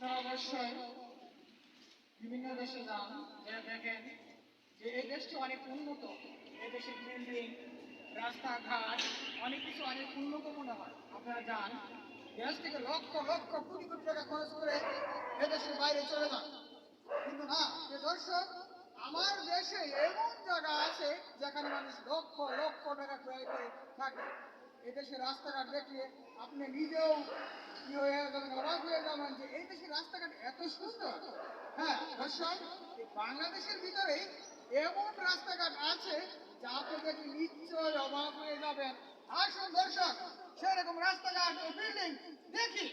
আপনারা অবশ্যই বিভিন্ন দেশে যান। যে দেখেন যে এই দেশটি অনেক উন্নত। এই দেশের বিল্ডিং রাস্তাঘাট, অনেক কিছু অনেক উন্নত মনে হয়। আপনারা যান। দেশ থেকে লক্ষ লক্ষ, কোটি কোটি টাকা খরচ করে এ দেশের বাইরে চলে যান। কিন্তু না যে দর্শক, আমার দেশে এমন জায়গা আছে যেখানে মানুষ লক্ষ লক্ষ টাকা ব্যয় করে থাকে। এদেশের রাস্তাঘাট দেখলে আপনি নিজেও কি হয়ে যাবেন অবাক হয়ে যাবেন যে এই দেশের রাস্তাঘাট এত সুন্দর হ্যাঁ বাংলাদেশের ভিতরে এমন রাস্তাঘাট আছে যা থেকে নিশ্চয় অবাক হয়ে যাবেন। আসুন দর্শক, সেরকম রাস্তাঘাট ও বিল্ডিং দেখি।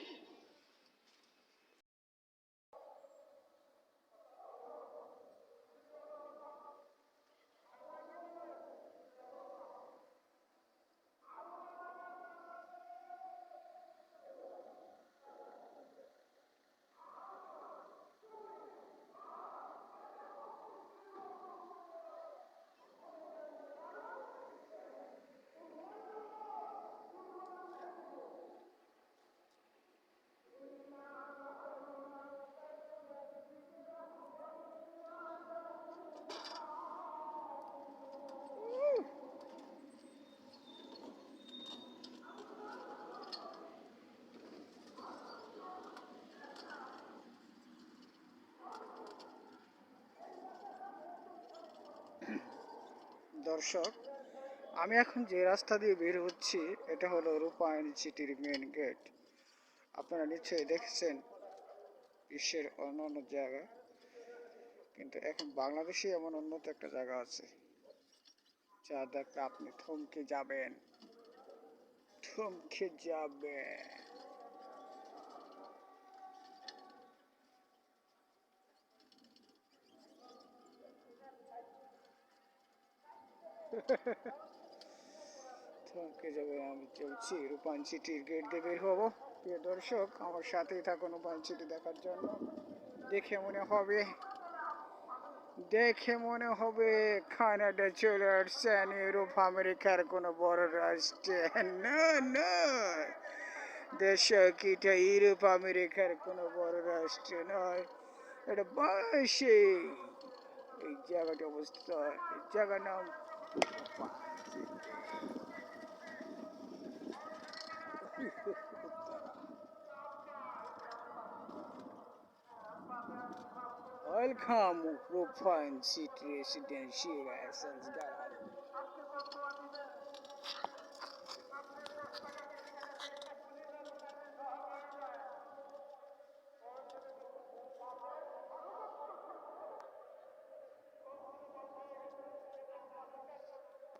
দর্শক, আমি এখন যে রাস্তা দিয়ে বের হচ্ছি, এটা হলো রূপায়ণ সিটির মেন গেট আপনারা নিশ্চয়ই দেখেছেন, বিশ্বের অন্য অন্য জায়গা। কিন্তু এখন বাংলাদেশে এমন উন্নত একটা জায়গা আছে যা দেখলে আপনি থমকে যাবেন। থমকে যাবেন। থমকে যাবে আমি, চলছি। রূপান সিটির গেট দিয়ে বের হব। প্রিয় দর্শক, আমার সাথেই থাকুন রূপান সিটি দেখার জন্য। দেখে মনে হবে, দেখে মনে হবে কানাডা চলে আসছেন ইউরোপ আমেরিকার কোনো বড় রাষ্ট্রে। না না। দর্শক এটা ইউরোপ আমেরিকার কোনো বড় রাষ্ট্র নয়। এটা বাংলাদেশে এই জায়গাটা অবস্থিত। এই জায়গার নাম Welcome, to Fine City Residential Essence Garden.